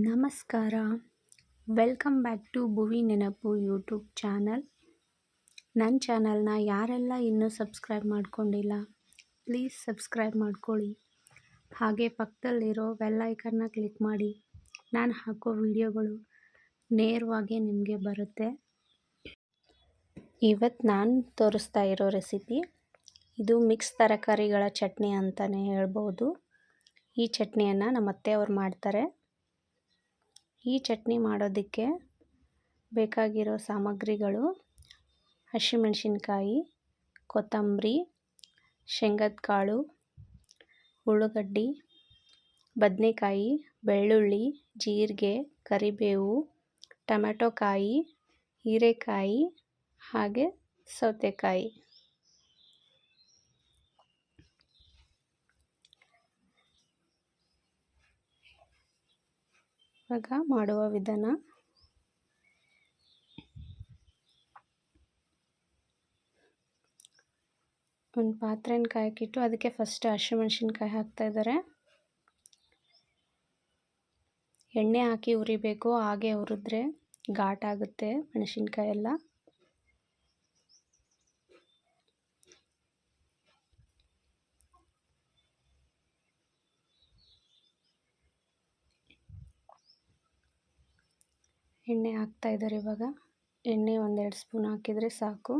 ನಮಸ್ಕಾರ. Welcome back to ಭುವಿ ನೆನಪು YouTube channel. ನನ್ನ ಚಾನಲ್ನ ಯಾರೆಲ್ಲ ಇನ್ನೂ ಸಬ್ಸ್ಕ್ರೈಬ್ ಮಾಡ್ಕೊಂಡಿಲ್ಲ, ಪ್ಲೀಸ್ ಸಬ್ಸ್ಕ್ರೈಬ್ ಮಾಡ್ಕೊಳ್ಳಿ. ಹಾಗೆ ಪಕ್ಕದಲ್ಲಿರೋ ಐಕನ್ನ ಕ್ಲಿಕ್ ಮಾಡಿ. ನಾನು ಹಾಕೋ ವಿಡಿಯೋಗಳು ನೇರವಾಗಿ ನಿಮಗೆ ಬರುತ್ತೆ. ಇವತ್ತು ನಾನು ತೋರಿಸ್ತಾ ಇರೋ ರೆಸಿಪಿ, ಇದು ಮಿಕ್ಸ್ ತರಕಾರಿಗಳ ಚಟ್ನಿ ಅಂತಲೇ ಹೇಳ್ಬೋದು. ಈ ಚಟ್ನಿಯನ್ನು ನಮ್ಮ ಅತ್ತೆಯವರು ಮಾಡ್ತಾರೆ. ಈ ಚಟ್ನಿ ಮಾಡೋದಕ್ಕೆ ಬೇಕಾಗಿರೋ ಸಾಮಗ್ರಿಗಳು ಹಸಿಮೆಣಸಿನ್ಕಾಯಿ, ಕೊತ್ತಂಬರಿ ಶೇಂಗದ ಕಾಳು ಉಳ್ಳಾಗಡ್ಡಿ ಬದನೆಕಾಯಿ, ಬೆಳ್ಳುಳ್ಳಿ, ಜೀರಿಗೆ, ಕರಿಬೇವು ಟೊಮೆಟೊ ಕಾಯಿ ಹೀರೆಕಾಯಿ ಹಾಗೆ ಸೌತೆಕಾಯಿ. ಇವಾಗ ಮಾಡುವ ವಿಧಾನ. ಒಂದು ಪಾತ್ರೆನ ಕಾಯಕ್ಕಿಟ್ಟು ಅದಕ್ಕೆ ಫಸ್ಟ್ ಹಸಿಮೆಣ್ಸಿನ್ಕಾಯಿ ಹಾಕ್ತಾಯಿದ್ದಾರೆ ಎಣ್ಣೆ ಹಾಕಿ ಉರಿಬೇಕು ಹಾಗೆ ಹುರಿದ್ರೆ ಘಾಟಾಗುತ್ತೆ ಮೆಣಸಿನ್ಕಾಯಿ ಎಲ್ಲ ಎಣ್ಣೆ ಇದ್ದಾರೆ ಇವಾಗ. ಎಣ್ಣೆ ಒಂದೆರಡು ಸ್ಪೂನ್ ಹಾಕಿದರೆ ಸಾಕು.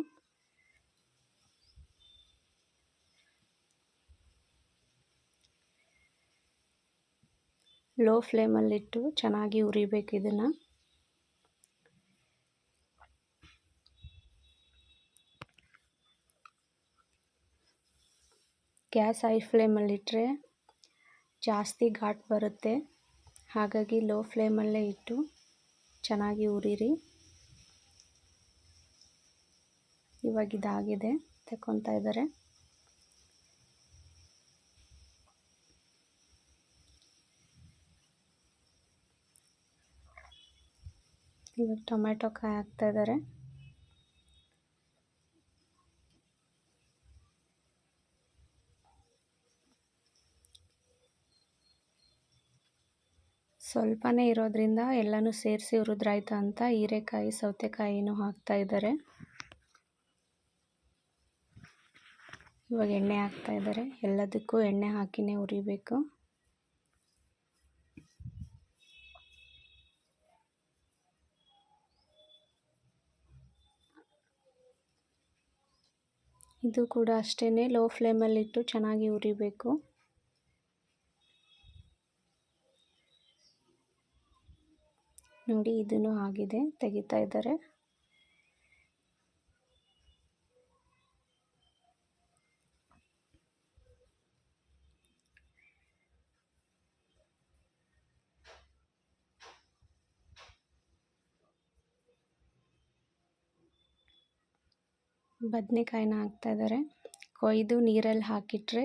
ಲೋ ಫ್ಲೇಮಲ್ಲಿಟ್ಟು ಚೆನ್ನಾಗಿ ಉರಿಬೇಕು ಇದನ್ನು. ಗ್ಯಾಸ್ ಹೈ ಫ್ಲೇಮಲ್ಲಿಟ್ಟರೆ ಜಾಸ್ತಿ ಘಾಟ್ ಬರುತ್ತೆ. ಹಾಗಾಗಿ ಲೋ ಫ್ಲೇಮಲ್ಲೇ ಇಟ್ಟು ಚೆನ್ನಾಗಿ ಉರಿರಿ. ಇವಾಗ ಇದಾಗಿದೆ ತೆಕ್ಕೊತಾ ಇದ್ದಾರೆ. ಇವಾಗ ಟೊಮೆಟೊ ಕಾಯಿ ಹಾಕ್ತಾ ಇದ್ದಾರೆ. ಸ್ವಲ್ಪನೇ ಇರೋದ್ರಿಂದ ಎಲ್ಲನೂ ಸೇರಿಸಿ ಹುರಿದ್ರಾಯ್ತು ಅಂತ ಹೀರೆಕಾಯಿ ಸೌತೆಕಾಯಿನೂ ಹಾಕ್ತಾ ಇದ್ದಾರೆ. ಇವಾಗ ಎಣ್ಣೆ ಹಾಕ್ತಾ ಇದ್ದಾರೆ. ಎಲ್ಲದಕ್ಕೂ ಎಣ್ಣೆ ಹಾಕಿನೇ ಉರಿಬೇಕು. ಇದು ಕೂಡ ಅಷ್ಟೇ ಲೋ ಫ್ಲೇಮಲ್ಲಿಟ್ಟು ಚೆನ್ನಾಗಿ ಉರಿಬೇಕು. ನೋಡಿ ಇದನ್ನು ಆಗಿದೆ ತೆಗಿತಾ ಇದ್ದಾರೆ. ಬದನೆಕಾಯಿನ ಹಾಕ್ತಾ ಇದ್ದಾರೆ. ಕೊಯ್ದು ನೀರಲ್ಲಿ ಹಾಕಿಟ್ರೆ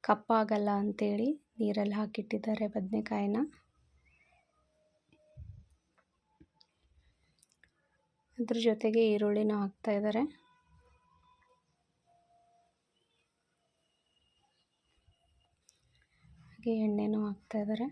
ಕಪ್ಪಾಗಲ್ಲ ಅಂತೇಳಿ ನೀರಲ್ಲಿ ಹಾಕಿಟ್ಟಿದ್ದಾರೆ ಬದನೆಕಾಯಿನ. ಅದ್ರ ಜೊತೆಗೆ ಈರುಳ್ಳಿನ ಹಾಕ್ತಾ ಇದ್ದಾರೆ. ಹಾಗೆ ಎಣ್ಣೆನೂ ಹಾಕ್ತಾ ಇದ್ದಾರೆ.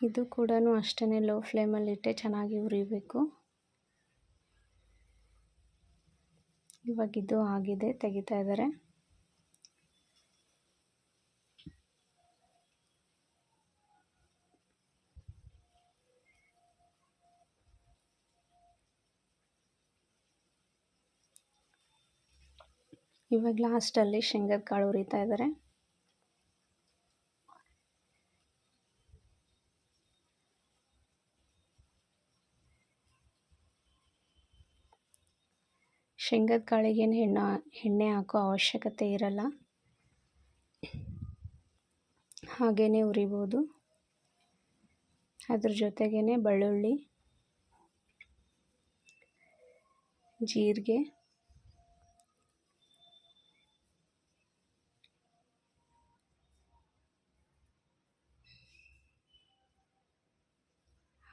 ಇದು ಕೂಡ ಅಷ್ಟೇ ಲೋ ಫ್ಲೇಮಲ್ಲಿಟ್ಟೆ ಚೆನ್ನಾಗಿ ಉರಿಬೇಕು ಇವಾಗ ಆಗಿದೆ ತೆಗಿತಾ ಇದ್ದಾರೆ. ಇವಾಗ ಲಾಸ್ಟಲ್ಲಿ ಶೇಂಗದ ಕಾಳು ಉರಿತಾ ಇದ್ದಾರೆ. ಶೇಂಗದ ಕಾಳಿಗೇನು ಹೆಣ್ಣು, ಎಣ್ಣೆ ಹಾಕೋ ಅವಶ್ಯಕತೆ ಇರಲ್ಲ. ಹಾಗೇ ಉರಿಬೋದು. ಅದ್ರ ಜೊತೆಗೇ ಬೆಳ್ಳುಳ್ಳಿ, ಜೀರಿಗೆ,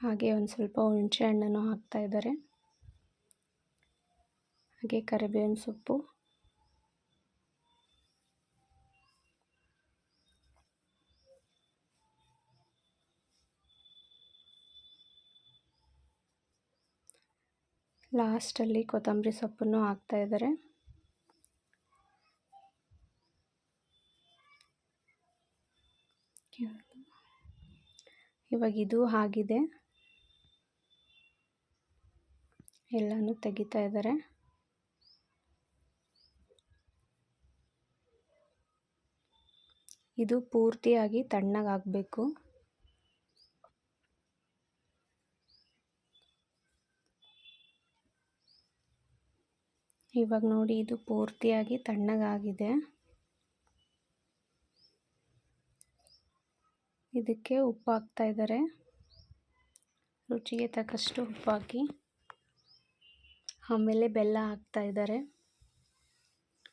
ಹಾಗೆ ಒಂದು ಸ್ವಲ್ಪ ಹುಣಸೆ ಹಣ್ಣನ್ನು ಹಾಕ್ತಾ ಇದ್ದಾರೆ. ಹಾಗೆ ಕರಿಬೇವಿನ ಸೊಪ್ಪು. ಲಾಸ್ಟಲ್ಲಿ ಕೊತ್ತಂಬರಿ ಸೊಪ್ಪನ್ನು ಹಾಕ್ತಾ ಇದ್ದಾರೆ. ಇವಾಗ ಇದು ಆಗಿದೆ. ಎಲ್ಲನೂ ತೆಗಿತಾ ಇದ್ದಾರೆ. ಇದು ಪೂರ್ತಿಯಾಗಿ ತಣ್ಣಗಾಗಬೇಕು. ಇವಾಗ ನೋಡಿ ಇದು ಪೂರ್ತಿಯಾಗಿ ತಣ್ಣಗಾಗಿದೆ. ಇದಕ್ಕೆ ಉಪ್ಪು ಹಾಕ್ತಾ ಇದ್ದಾರೆ. ರುಚಿಗೆ ತಕ್ಕಷ್ಟು ಉಪ್ಪು ಹಾಕಿ ಆಮೇಲೆ ಬೆಲ್ಲ ಹಾಕ್ತಾ ಇದ್ದಾರೆ.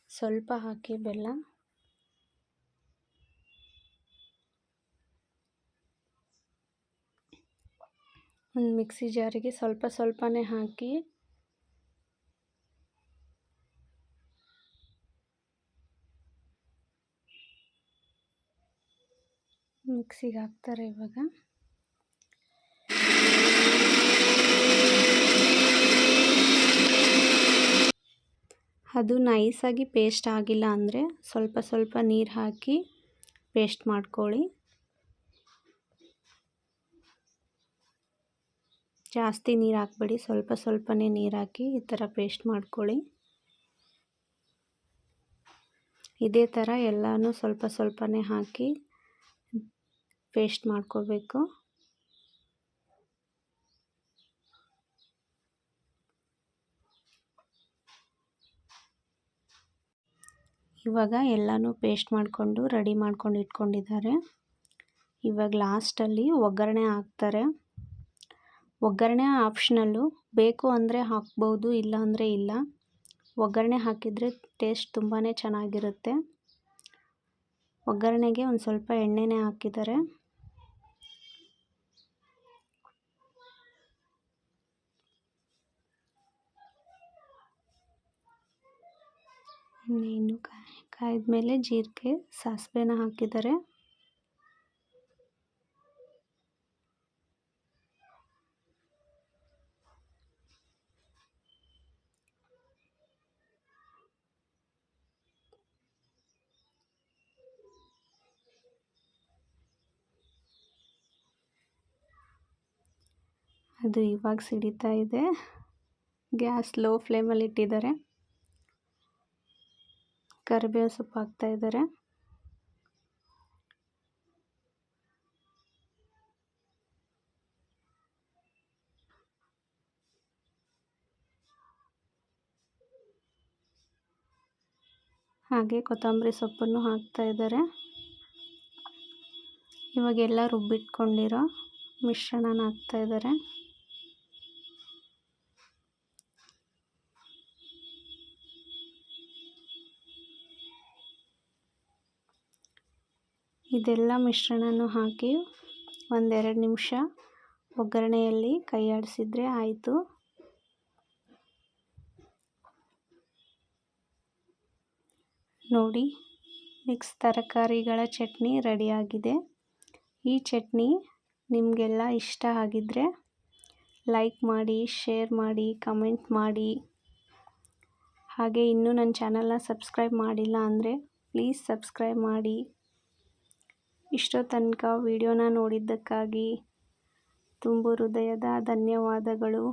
ಸ್ವಲ್ಪ ಹಾಕಿ ಬೆಲ್ಲ. ಒಂದು ಮಿಕ್ಸಿ ಜಾರಿಗೆ ಸ್ವಲ್ಪ ಸ್ವಲ್ಪನೇ ಹಾಕಿ ಮಿಕ್ಸಿಗೆ ಹಾಕ್ತಾರೆ ಇವಾಗ. ಅದು ನೈಸಾಗಿ ಪೇಸ್ಟ್ ಆಗಿಲ್ಲ ಅಂದರೆ ಸ್ವಲ್ಪ ಸ್ವಲ್ಪ ನೀರು ಹಾಕಿ ಪೇಸ್ಟ್ ಮಾಡ್ಕೊಳ್ಳಿ. ಜಾಸ್ತಿ ನೀರು ಹಾಕ್ಬೇಡಿ ಸ್ವಲ್ಪ ಸ್ವಲ್ಪನೇ ನೀರು ಹಾಕಿ ಈ ಥರ ಪೇಸ್ಟ್ ಮಾಡ್ಕೊಳ್ಳಿ. ಇದೇ ಥರ ಎಲ್ಲನೂ ಸ್ವಲ್ಪ ಸ್ವಲ್ಪನೇ ಹಾಕಿ ಪೇಸ್ಟ್ ಮಾಡ್ಕೋಬೇಕು. ಇವಾಗ ಎಲ್ಲನೂ ಪೇಸ್ಟ್ ಮಾಡಿಕೊಂಡು ರೆಡಿ ಮಾಡ್ಕೊಂಡು ಇಟ್ಕೊಂಡಿದ್ದಾರೆ. ಇವಾಗ ಲಾಸ್ಟಲ್ಲಿ ಒಗ್ಗರಣೆ ಹಾಕ್ತಾರೆ. ಒಗ್ಗರಣೆ ಆಪ್ಷನಲ್ಲು. ಬೇಕು ಅಂದರೆ ಹಾಕ್ಬೋದು, ಇಲ್ಲ ಅಂದರೆ ಇಲ್ಲ. ಒಗ್ಗರಣೆ ಹಾಕಿದರೆ ಟೇಸ್ಟ್ ತುಂಬಾ ಚೆನ್ನಾಗಿರುತ್ತೆ. ಒಗ್ಗರಣೆಗೆ ಒಂದು ಸ್ವಲ್ಪ ಎಣ್ಣೆನೇ ಹಾಕಿದ್ದಾರೆ ಇನ್ನೇನು ಕಾಯಿ ಕಾಯ್ದ ಮೇಲೆ ಜೀರಿಗೆ ಸಾಸಿವೆನ ಹಾಕಿದ್ದಾರೆ ಅದು ಇವಾಗ ಸಿಡಿತಾ ಇದೆ. ಗ್ಯಾಸ್ ಲೋ ಫ್ಲೇಮಲ್ಲಿ ಇಟ್ಟಿದ್ದಾರೆ. ಕರಿಬೇವು ಸೊಪ್ಪು ಹಾಕ್ತಾ ಇದ್ದಾರೆ. ಹಾಗೆ ಕೊತ್ತಂಬರಿ ಸೊಪ್ಪನ್ನು ಹಾಕ್ತಾ ಇದ್ದಾರೆ. ಇವಾಗೆಲ್ಲ ರುಬ್ಬಿಟ್ಕೊಂಡಿರೋ ಮಿಶ್ರಣನ ಹಾಕ್ತಾ ಇದ್ದಾರೆ. ಇದೆಲ್ಲ ಮಿಶ್ರಣನೂ ಹಾಕಿ ಒಂದೆರಡು ನಿಮಿಷ ಒಗ್ಗರಣೆಯಲ್ಲಿ ಕೈ ಆಡಿಸಿದ್ರೆ ಆಯಿತು. ನೋಡಿ ಮಿಕ್ಸ್ ತರಕಾರಿಗಳ ಚಟ್ನಿ ರೆಡಿಯಾಗಿದೆ. ಈ ಚಟ್ನಿ ನಿಮಗೆಲ್ಲ ಇಷ್ಟ ಆಗಿದ್ದರೆ ಲೈಕ್ ಮಾಡಿ, ಶೇರ್ ಮಾಡಿ, ಕಮೆಂಟ್ ಮಾಡಿ. ಹಾಗೆ ಇನ್ನೂ ನನ್ನ ಚಾನಲ್ನ ಸಬ್ಸ್ಕ್ರೈಬ್ ಮಾಡಿಲ್ಲ ಅಂದರೆ ಪ್ಲೀಸ್ ಸಬ್ಸ್ಕ್ರೈಬ್ ಮಾಡಿ. ಇಷ್ಟೋ ತನಕ ವಿಡಿಯೋನ ನೋಡಿದ್ದಕ್ಕಾಗಿ ತುಂಬು ಹೃದಯದ ಧನ್ಯವಾದಗಳು.